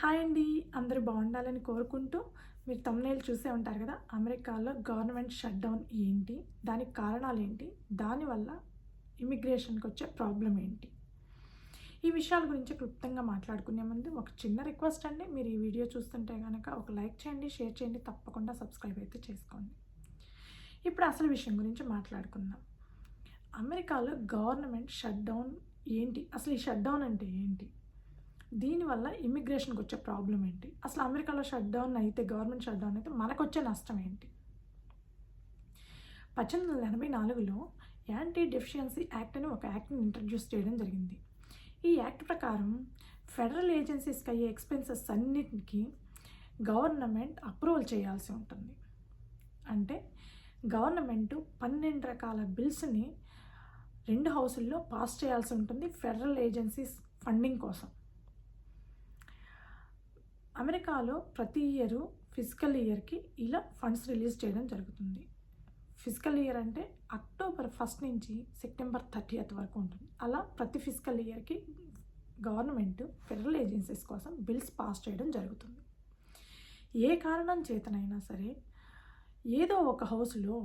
Hi అండి. అందరూ బాగుండాలని కోరుకుంటూ మీరు తమ్నేలు చూసే ఉంటారు కదా అమెరికాలో గవర్నమెంట్ షట్ డౌన్ ఏంటి దానికి కారణాలు ఏంటి దానివల్ల ఇమిగ్రేషన్కి వచ్చే ప్రాబ్లం ఏంటి? ఈ విషయాల గురించి క్లుప్తంగా మాట్లాడుకునే ముందు ఒక చిన్న రిక్వెస్ట్ అండి. మీరు ఈ వీడియో చూస్తుంటే కనుక ఒక లైక్ చేయండి షేర్ చేయండి తప్పకుండా సబ్స్క్రైబ్ అయితే చేసుకోండి. ఇప్పుడు అసలు విషయం గురించి మాట్లాడుకుందాం. అమెరికాలో గవర్నమెంట్ షట్ డౌన్ ఏంటి? అసలు ఈ షట్ డౌన్ అంటే ఏంటి? దీనివల్ల ఇమిగ్రేషన్కి వచ్చే ప్రాబ్లం ఏంటి? అసలు అమెరికాలో షట్ డౌన్ అయితే గవర్నమెంట్ షట్ డౌన్ అయితే మనకు వచ్చే నష్టం ఏంటి? పద్దెనిమిది వందల ఎనభై నాలుగులో యాంటీ డెఫిషియన్సీ యాక్ట్ అని ఒక యాక్ట్ని ఇంట్రడ్యూస్ చేయడం జరిగింది. ఈ యాక్ట్ ప్రకారం ఫెడరల్ ఏజెన్సీస్కి అయ్యే ఎక్స్పెన్సెస్ అన్నిటికీ గవర్నమెంట్ అప్రూవల్ చేయాల్సి ఉంటుంది. అంటే గవర్నమెంట్ పన్నెండు రకాల బిల్స్ని రెండు హౌసుల్లో పాస్ చేయాల్సి ఉంటుంది ఫెడరల్ ఏజెన్సీస్ ఫండింగ్ కోసం. అమెరికాలో ప్రతి ఇయరు ఫిజికల్ ఇయర్కి ఇలా ఫండ్స్ రిలీజ్ చేయడం జరుగుతుంది. ఫిజికల్ ఇయర్ అంటే అక్టోబర్ ఫస్ట్ నుంచి సెప్టెంబర్ థర్టీయత్ వరకు ఉంటుంది. అలా ప్రతి ఫిజికల్ ఇయర్కి గవర్నమెంట్ ఫెడరల్ ఏజెన్సీస్ కోసం బిల్స్ పాస్ చేయడం జరుగుతుంది. ఏ కారణం చేతనైనా సరే ఏదో ఒక హౌస్లో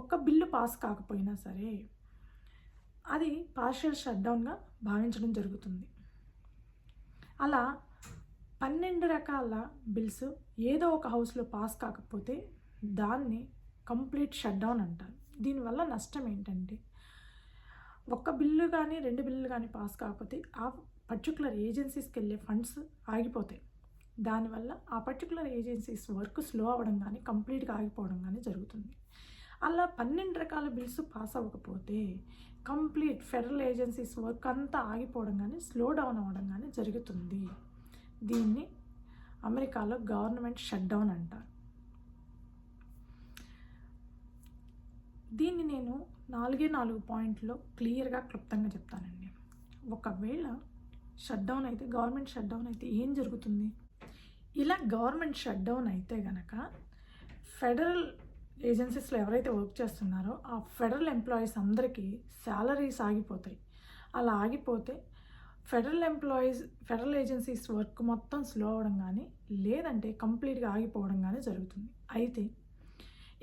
ఒక్క బిల్లు పాస్ కాకపోయినా సరే అది పార్షియల్ షట్డౌన్గా భావించడం జరుగుతుంది. అలా పన్నెండు రకాల బిల్స్ ఏదో ఒక హౌస్లో పాస్ కాకపోతే దాన్ని కంప్లీట్ షట్డౌన్ అంటారు. దీనివల్ల నష్టం ఏంటంటే ఒక్క బిల్లు కానీ రెండు బిల్లు కానీ పాస్ కాకపోతే ఆ పర్టికులర్ ఏజెన్సీస్కి వెళ్ళే ఫండ్స్ ఆగిపోతాయి. దానివల్ల ఆ పర్టికులర్ ఏజెన్సీస్ వర్క్ స్లో అవ్వడం కానీ కంప్లీట్గా ఆగిపోవడం కానీ జరుగుతుంది. అలా పన్నెండు రకాల బిల్స్ పాస్ అవ్వకపోతే కంప్లీట్ ఫెడరల్ ఏజెన్సీస్ వర్క్ అంతా ఆగిపోవడం కానీ స్లో డౌన్ అవ్వడం కానీ జరుగుతుంది. దీన్ని అమెరికాలో గవర్నమెంట్ షట్ డౌన్ అంటారు. దీన్ని నేను నాలుగే నాలుగు పాయింట్లో క్లియర్గా క్లుప్తంగా చెప్తానండి. ఒకవేళ షట్ డౌన్ అయితే గవర్నమెంట్ షట్ డౌన్ అయితే ఏం జరుగుతుంది? ఇలా గవర్నమెంట్ షట్ డౌన్ అయితే గనక ఫెడరల్ ఏజెన్సీస్లో ఎవరైతే వర్క్ చేస్తున్నారో ఆ ఫెడరల్ ఎంప్లాయీస్ అందరికీ శాలరీస్ ఆగిపోతాయి. అలా ఆగిపోతే federal employees federal agencies work మొత్తం స్లో అవ్వడం కానీ లేదంటే కంప్లీట్గా ఆగిపోవడం కానీ జరుగుతుంది. అయితే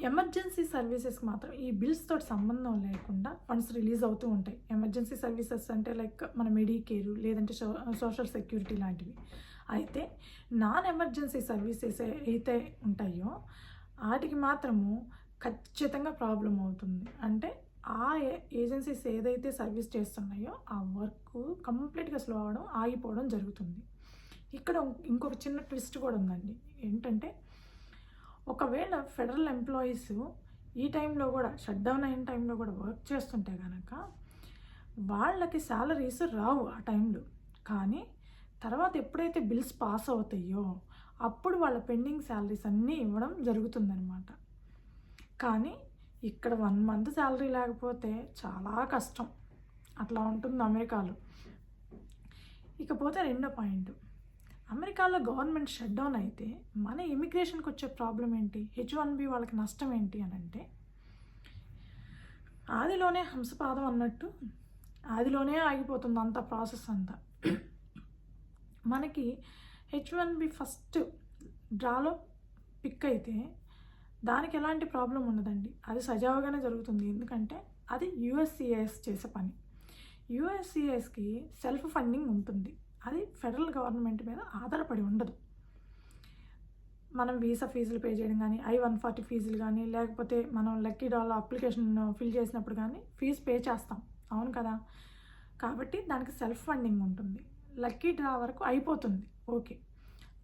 ఎమర్జెన్సీ సర్వీసెస్కి మాత్రం ఈ బిల్స్ తోటి సంబంధం లేకుండా ఫండ్స్ రిలీజ్ అవుతూ ఉంటాయి. ఎమర్జెన్సీ సర్వీసెస్ అంటే లైక్ మన మెడికేరు లేదంటే సోషల్ సెక్యూరిటీ లాంటివి. అయితే నాన్ ఎమర్జెన్సీ సర్వీసెస్ అయితే ఉంటాయో వాటికి మాత్రము ఖచ్చితంగా ప్రాబ్లం అవుతుంది. అంటే ఆ ఏజెన్సీస్ ఏదైతే సర్వీస్ చేస్తున్నాయో ఆ వర్క్ కంప్లీట్గా స్లో అవడం ఆగిపోవడం జరుగుతుంది. ఇక్కడ ఇంకొక చిన్న ట్విస్ట్ కూడా ఉందండి. ఏంటంటే ఒకవేళ ఫెడరల్ ఎంప్లాయీస్ ఈ టైంలో కూడా షట్ డౌన్ అయిన టైంలో కూడా వర్క్ చేస్తుంటే కనుక వాళ్ళకి శాలరీస్ రావు ఆ టైంలో. కానీ తర్వాత ఎప్పుడైతే బిల్స్ పాస్ అవుతాయో అప్పుడు వాళ్ళ పెండింగ్ శాలరీస్ అన్నీ ఇవ్వడం జరుగుతుందనమాట కానీ ఇక్కడ వన్ మంత్ శాలరీ లేకపోతే చాలా కష్టం. అట్లా ఉంటుంది అమెరికాలో. ఇకపోతే రెండో పాయింట్. అమెరికాలో గవర్నమెంట్ షట్ డౌన్ అయితే మన ఇమిగ్రేషన్కి వచ్చే ప్రాబ్లం ఏంటి? హెచ్ వన్ బి వాళ్ళకి నష్టం ఏంటి అని అంటే ఆదిలోనే హంసపాదం అన్నట్టు ఆదిలోనే ఆగిపోతుంది అంత ప్రాసెస్ అంతా. మనకి హెచ్ వన్ బి ఫస్ట్ డ్రాలో పిక్ అయితే దానికి ఎలాంటి ప్రాబ్లం ఉండదండి. అది సజావుగానే జరుగుతుంది. ఎందుకంటే అది యుఎస్సిఎస్ చేసే పని. యుఎస్సిఎస్కి సెల్ఫ్ ఫండింగ్ ఉంటుంది. అది ఫెడరల్ గవర్నమెంట్ మీద ఆధారపడి ఉండదు. మనం వీసా ఫీజులు పే చేయడం కానీ ఐ వన్ ఫార్టీ ఫీజులు కానీ లేకపోతే మనం లక్కీ డాలర్ అప్లికేషన్ ఫిల్ చేసినప్పుడు కానీ ఫీజు పే చేస్తాం. అవును కదా? కాబట్టి దానికి సెల్ఫ్ ఫండింగ్ ఉంటుంది. లక్కీ డ్రా వరకు అయిపోతుంది. ఓకే.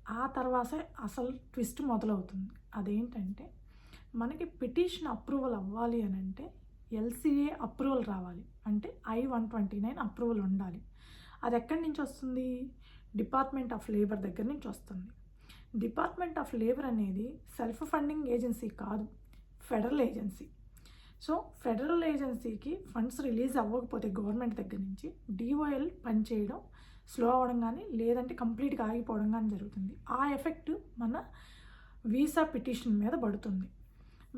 ఆ తర్వాత అసలు ట్విస్ట్ మొదలవుతుంది. అదేంటంటే మనకి పిటిషన్ అప్రూవల్ అవ్వాలి అని అంటే ఎల్సీఏ అప్రూవల్ రావాలి. అంటే I one twenty nine approval ఉండాలి. అది ఎక్కడి నుంచి వస్తుంది? డిపార్ట్మెంట్ ఆఫ్ లేబర్ దగ్గర నుంచి వస్తుంది. డిపార్ట్మెంట్ ఆఫ్ లేబర్ అనేది సెల్ఫ్ ఫండింగ్ ఏజెన్సీ కాదు ఫెడరల్ ఏజెన్సీ. సో ఫెడరల్ ఏజెన్సీకి ఫండ్స్ రిలీజ్ అవ్వకపోతే గవర్నమెంట్ దగ్గర నుంచి డిఓఎల్ పనిచేయడం స్లో అవ్వడం కానీ లేదంటే కంప్లీట్గా ఆగిపోవడం కానీ జరుగుతుంది. ఆ ఎఫెక్ట్ మన వీసా పిటిషన్ మీద పడుతుంది.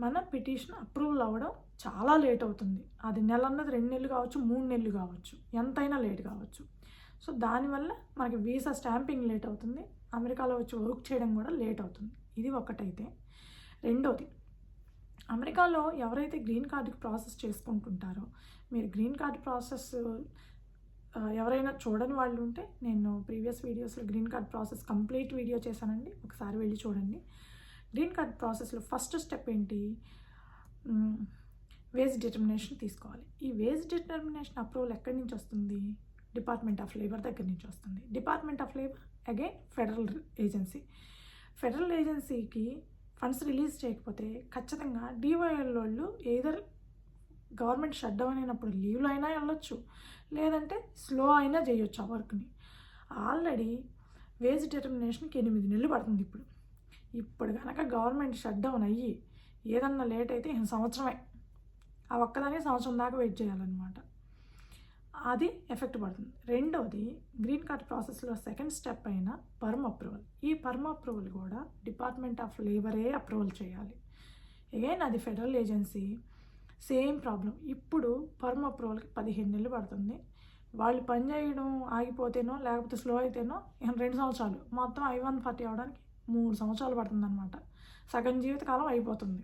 మన పిటిషన్ అప్రూవల్ అవ్వడం చాలా లేట్ అవుతుంది. అది నెల అన్నది రెండు నెలలు కావచ్చు మూడు నెలలు కావచ్చు ఎంతైనా లేట్ కావచ్చు. సో దానివల్ల మనకి వీసా స్టాంపింగ్ లేట్ అవుతుంది. అమెరికాలో వచ్చి వర్క్ చేయడం కూడా లేట్ అవుతుంది. ఇది ఒకటైతే రెండోది అమెరికాలో ఎవరైతే గ్రీన్ కార్డుకి ప్రాసెస్ చేసుకుంటుంటారో మీరు గ్రీన్ కార్డ్ ప్రాసెస్ ఎవరైనా చూడని వాళ్ళు ఉంటే నేను ప్రీవియస్ వీడియోస్లో green card process complete video చేశానండి. ఒకసారి వెళ్ళి చూడండి. గ్రీన్ కార్డ్ ప్రాసెస్లో ఫస్ట్ స్టెప్ ఏంటి? వేజ్ డిటర్మినేషన్ తీసుకోవాలి. ఈ వేజ్ డిటర్మినేషన్ అప్రూవల్ ఎక్కడి నుంచి వస్తుంది? డిపార్ట్మెంట్ ఆఫ్ లేబర్ దగ్గర నుంచి వస్తుంది. Department of labour again federal agency. Federal ఏజెన్సీకి ఫండ్స్ రిలీజ్ చేయకపోతే ఖచ్చితంగా డివైఎల్ వాళ్ళు ఏదర్ గవర్నమెంట్ షట్ డౌన్ అయినప్పుడు లీవ్లో అయినా వెళ్ళొచ్చు. లేదంటే స్లో అయినా చేయొచ్చు ఆ వర్క్ని. ఆల్రెడీ వేజ్ డిటర్మినేషన్కి ఎనిమిది నెలలు పడుతుంది ఇప్పుడు. ఇప్పుడు కనుక గవర్నమెంట్ షట్ డౌన్ అయ్యి ఏదన్నా లేట్ అయితే ఇంక సంవత్సరమే. ఆ ఒక్కదాన్ని సంవత్సరం దాకా వెయిట్ చేయాలన్నమాట. అది ఎఫెక్ట్ పడుతుంది. రెండోది గ్రీన్ కార్డ్ ప్రాసెస్లో సెకండ్ స్టెప్ అయిన పర్మ్ అప్రూవల్ ఈ పర్మ్ అప్రూవల్ కూడా డిపార్ట్మెంట్ ఆఫ్ లేబరే అప్రూవల్ చేయాలి. అగైన్ అది ఫెడరల్ ఏజెన్సీ సేమ్ ప్రాబ్లం ఇప్పుడు పర్మ్ అప్రూవల్కి పదిహేను నెలలు పడుతుంది. వాళ్ళు పని చేయడం ఆగిపోతేనో లేకపోతే స్లో అయితేనో రెండు సంవత్సరాలు. మొత్తం ఐ వన్ ఫార్టీ అవడానికి మూడు సంవత్సరాలు పడుతుంది అనమాట సగం జీవితకాలం అయిపోతుంది.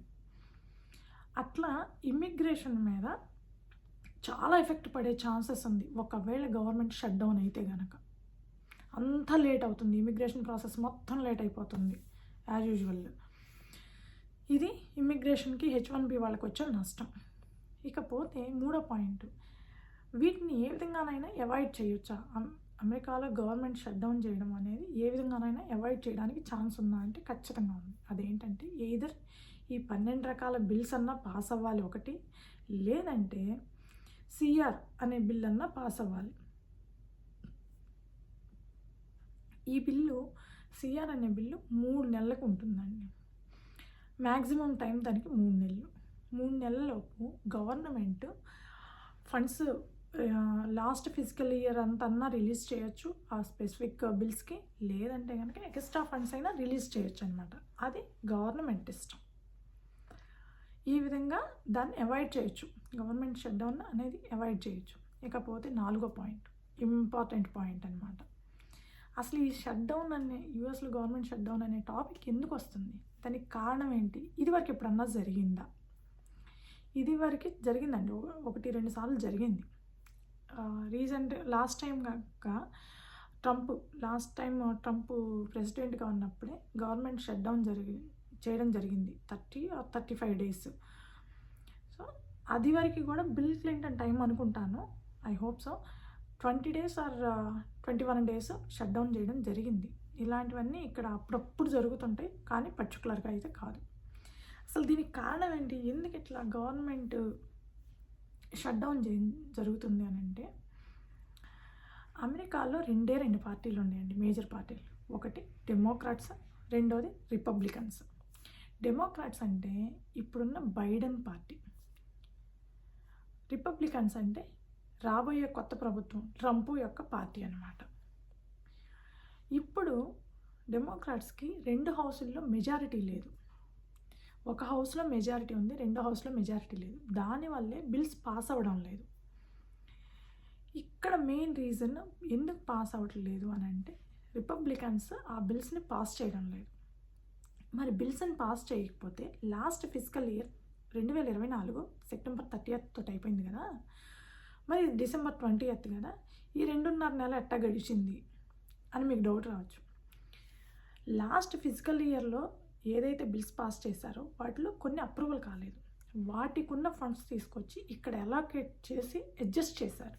అట్లా ఇమ్మిగ్రేషన్ మీద చాలా ఎఫెక్ట్ పడే ఛాన్సెస్ ఉంది. ఒకవేళ గవర్నమెంట్ షట్ డౌన్ అయితే కనుక అంతా లేట్ అవుతుంది. ఇమిగ్రేషన్ ప్రాసెస్ మొత్తం లేట్ అయిపోతుంది. యాజ్ యూజువల్ ఇది ఇమ్మిగ్రేషన్కి హెచ్ వన్ బి వాళ్ళకి వచ్చే నష్టం. ఇకపోతే మూడో పాయింట్. వీటిని ఏ విధంగానైనా అవాయిడ్ చేయొచ్చా? అమెరికాలో గవర్నమెంట్ షట్ డౌన్ చేయడం అనేది ఏ విధంగానైనా అవాయిడ్ చేయడానికి ఛాన్స్ ఉందా అంటే ఖచ్చితంగా ఉంది. అదేంటంటే ఎయిదర్ ఈ పన్నెండు రకాల బిల్స్ అన్నా పాస్ అవ్వాలి ఒకటి లేదంటే సిఆర్ అనే బిల్ అన్నా పాస్ అవ్వాలి. ఈ బిల్లు సిఆర్ అనే బిల్లు మూడు నెలలకు ఉంటుందండి. మ్యాక్సిమం టైం దానికి మూడు నెలలు. మూడు నెలలలోపు government funds last physical year అంతన్నా release చేయొచ్చు. ఆ స్పెసిఫిక్ బిల్స్కి లేదంటే కనుక ఎక్స్ట్రా ఫండ్స్ అయినా రిలీజ్ చేయొచ్చు అనమాట అది గవర్నమెంట్ ఇష్టం. ఈ విధంగా దాన్ని అవాయిడ్ చేయొచ్చు. గవర్నమెంట్ షట్డౌన్ అనేది అవాయిడ్ చేయొచ్చు. ఇకపోతే నాలుగో పాయింట్ ఇంపార్టెంట్ పాయింట్ అనమాట అసలు ఈ షట్డౌన్ అనే యూఎస్లో గవర్నమెంట్ షట్డౌన్ అనే టాపిక్ ఎందుకు వస్తుంది? దానికి కారణం ఏంటి? ఇది వరకు ఎప్పుడన్నా జరిగిందా? ఇది వరకు జరిగిందండి. ఒకటి రెండు సార్లు జరిగింది. రీసెంట్ లాస్ట్ టైం కాక ట్రంప్ లాస్ట్ టైం ట్రంప్ ప్రెసిడెంట్గా ఉన్నప్పుడే గవర్నమెంట్ షట్ డౌన్ జరిగి చేయడం జరిగింది. Thirty or thirty five days. So అది వరకు కూడా బిల్ క్లింటన్ టైం అనుకుంటాను. I hope so. Twenty days or twenty one days shut down చేయడం జరిగింది. ఇలాంటివన్నీ ఇక్కడ అప్పుడప్పుడు జరుగుతుంటాయి కానీ పర్టికులర్గా అయితే కాదు. అసలు దీనికి కారణం ఏంటి? ఎందుకు ఇట్లా గవర్నమెంట్ షట్ డౌన్ జరుగుతుంది అని అంటే అమెరికాలో రెండే రెండు పార్టీలు ఉన్నాయండి మేజర్ పార్టీలు. ఒకటి డెమోక్రాట్స్ రెండోది రిపబ్లికన్స్ డెమోక్రాట్స్ అంటే ఇప్పుడున్న బైడెన్ పార్టీ. రిపబ్లికన్స్ అంటే రాబోయే కొత్త ప్రభుత్వం ట్రంప్ యొక్క పార్టీ అన్నమాట. ఇప్పుడు డెమోక్రాట్స్కి రెండు హౌసుల్లో మెజారిటీ లేదు. ఒక హౌస్లో మెజారిటీ ఉంది రెండో హౌస్లో మెజారిటీ లేదు. దానివల్లే బిల్స్ పాస్ అవ్వడం లేదు. ఇక్కడ మెయిన్ రీజన్ ఎందుకు పాస్ అవ్వట్లేదు అని అంటే రిపబ్లికన్స్ ఆ బిల్స్ని పాస్ చేయడం లేదు. మరి బిల్స్ని పాస్ చేయకపోతే లాస్ట్ ఫిజికల్ ఇయర్ రెండు వేల ఇరవై నాలుగు సెప్టెంబర్ థర్టీ తోటి అయిపోయింది కదా? మరి డిసెంబర్ ట్వంటీ కదా? ఈ రెండున్నర నెల ఎట్టా గడిచింది అని మీకు డౌట్ రావచ్చు. లాస్ట్ ఫిజికల్ ఇయర్లో ఏదైతే బిల్స్ పాస్ చేశారో వాటిలో కొన్ని అప్రూవల్ కాలేదు. వాటికి ఉన్న ఫండ్స్ తీసుకొచ్చి ఇక్కడ అలాకేట్ చేసి అడ్జస్ట్ చేశారు.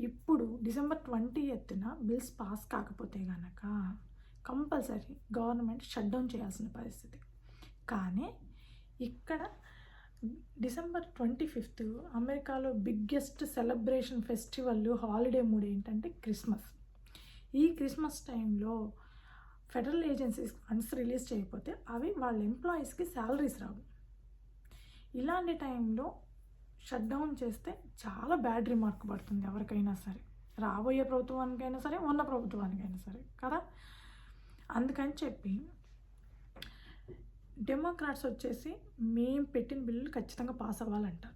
ఇప్పుడు డిసెంబర్ ట్వంటీ ఎత్తున బిల్స్ పాస్ కాకపోతే కనుక కంపల్సరీ గవర్నమెంట్ షట్ డౌన్ చేయాల్సిన పరిస్థితి. కానీ ఇక్కడ డిసెంబర్ ట్వంటీ ఫిఫ్త్ అమెరికాలో biggest celebration festival holiday mood ఏంటంటే క్రిస్మస్. ఈ క్రిస్మస్ టైంలో ఫెడరల్ ఏజెన్సీస్ ఫండ్స్ రిలీజ్ చేయకపోతే అవి వాళ్ళ ఎంప్లాయీస్కి శాలరీస్ రావు. ఇలాంటి టైంలో షట్ డౌన్ చేస్తే చాలా బ్యాడ్ రిమార్క్ పడుతుంది ఎవరికైనా సరే. రాబోయే ప్రభుత్వానికైనా సరే ఉన్న ప్రభుత్వానికైనా సరే కదా? అందుకని చెప్పి డెమోక్రాట్స్ వచ్చేసి మేము పెట్టిన బిల్లులు ఖచ్చితంగా పాస్ అవ్వాలంటారు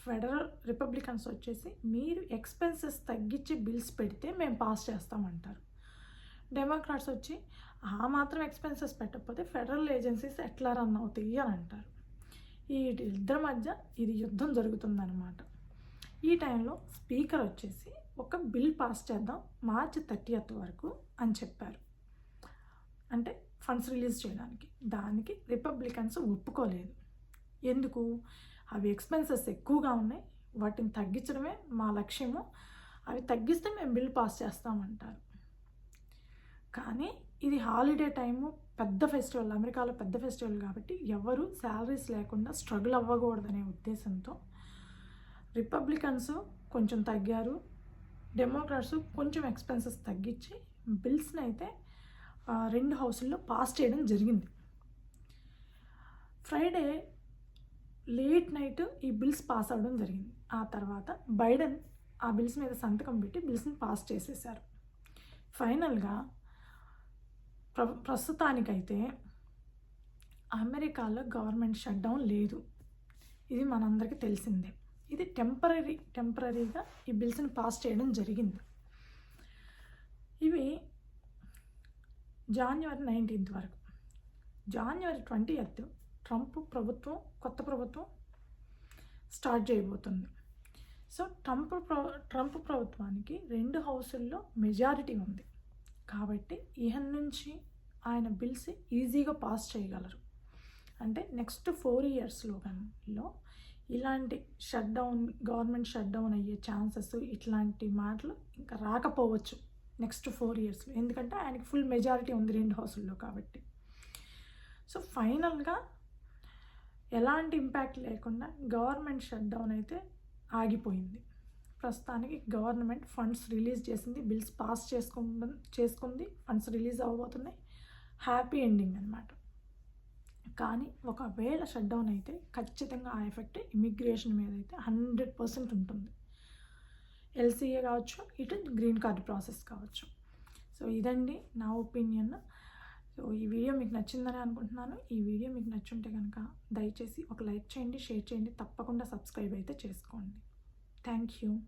ఫెడరల్ రిపబ్లికన్స్ వచ్చేసి మీరు ఎక్స్పెన్సెస్ తగ్గించి బిల్స్ పెడితే మేము పాస్ చేస్తామంటారు. డెమోక్రాట్స్ వచ్చి ఆ మాత్రం ఎక్స్పెన్సెస్ పెట్టకపోతే ఫెడరల్ ఏజెన్సీస్ ఎట్లా రన్ అవుతాయి? అని అంటారు. ఈ ఇద్దరి మధ్య ఇది యుద్ధం జరుగుతుందన్నమాట. ఈ టైంలో స్పీకర్ వచ్చేసి ఒక బిల్ పాస్ చేద్దాం మార్చి థర్టీయత్ వరకు అని చెప్పారు. అంటే ఫండ్స్ రిలీజ్ చేయడానికి. దానికి రిపబ్లికన్స్ ఒప్పుకోలేదు. ఎందుకు? అవి ఎక్స్పెన్సెస్ ఎక్కువగా ఉన్నాయి. వాటిని తగ్గించడమే మా లక్ష్యము. అవి తగ్గిస్తే మేము బిల్ పాస్ చేస్తామంటారు. కానీ ఇది హాలిడే టైము పెద్ద ఫెస్టివల్ అమెరికాలో పెద్ద ఫెస్టివల్ కాబట్టి ఎవరు శాలరీస్ లేకుండా స్ట్రగుల్ అవ్వకూడదనే ఉద్దేశంతో రిపబ్లికన్స్ కొంచెం తగ్గారు డెమోక్రాట్స్ కొంచెం ఎక్స్పెన్సెస్ తగ్గించి బిల్స్ని అయితే రెండు హౌసుల్లో పాస్ చేయడం జరిగింది. ఫ్రైడే లేట్ నైట్ ఈ బిల్స్ పాస్ అవ్వడం జరిగింది. ఆ తర్వాత బైడెన్ ఆ బిల్స్ మీద సంతకం పెట్టి బిల్స్ని పాస్ చేసేసారు. ఫైనల్గా ప్ర ప్రస్తుతానికైతే అమెరికాలో గవర్నమెంట్ షట్ డౌన్ లేదు. ఇది మనందరికీ తెలిసిందే. ఇది టెంపరీ టెంపరీగా ఈ బిల్స్ని పాస్ చేయడం జరిగింది. ఇవి జాన్వరి నైన్టీన్త్ వరకు. జాన్వరి ట్వంటీ ఎయిత్ ట్రంప్ ప్రభుత్వం కొత్త ప్రభుత్వం స్టార్ట్ చేయబోతుంది. సో ట్రంప్ ప్ర ట్రంప్ ప్రభుత్వానికి రెండు హౌసుల్లో మెజారిటీ ఉంది. కాబట్టి ఇహ నుంచి ఆయన బిల్స్ ఈజీగా పాస్ చేయగలరు. అంటే నెక్స్ట్ ఫోర్ ఇయర్స్లో లో ఇలాంటి shut down government shut down అయ్యే ఛాన్సెస్ ఇట్లాంటి మాటలు ఇంకా రాకపోవచ్చు నెక్స్ట్ ఫోర్ ఇయర్స్లో ఎందుకంటే ఆయనకి ఫుల్ మెజారిటీ ఉంది రెండు హౌసుల్లో కాబట్టి. సో ఫైనల్గా ఎలాంటి ఇంపాక్ట్ లేకుండా గవర్నమెంట్ షట్ డౌన్ అయితే ఆగిపోయింది. ప్రస్తుతానికి గవర్నమెంట్ ఫండ్స్ రిలీజ్ చేసింది. బిల్స్ పాస్ చేసుకు చేసుకుంది. ఫండ్స్ రిలీజ్ అవ్వబోతున్నాయి. హ్యాపీ ఎండింగ్ అనమాట కానీ ఒకవేళ షట్ డౌన్ అయితే ఖచ్చితంగా ఆ ఎఫెక్ట్ ఇమిగ్రేషన్ మీద అయితే హండ్రెడ్ పర్సెంట్ ఉంటుంది. ఎల్సీఏ కావచ్చు ఇటు గ్రీన్ కార్డ్ ప్రాసెస్ కావచ్చు. సో ఇదండి నా ఒపీనియన్. సో ఈ వీడియో మీకు నచ్చిందని అనుకుంటున్నాను. ఈ వీడియో మీకు నచ్చుంటే కనుక దయచేసి ఒక లైక్ చేయండి షేర్ చేయండి. తప్పకుండా సబ్స్క్రైబ్ అయితే చేసుకోండి. Thank you.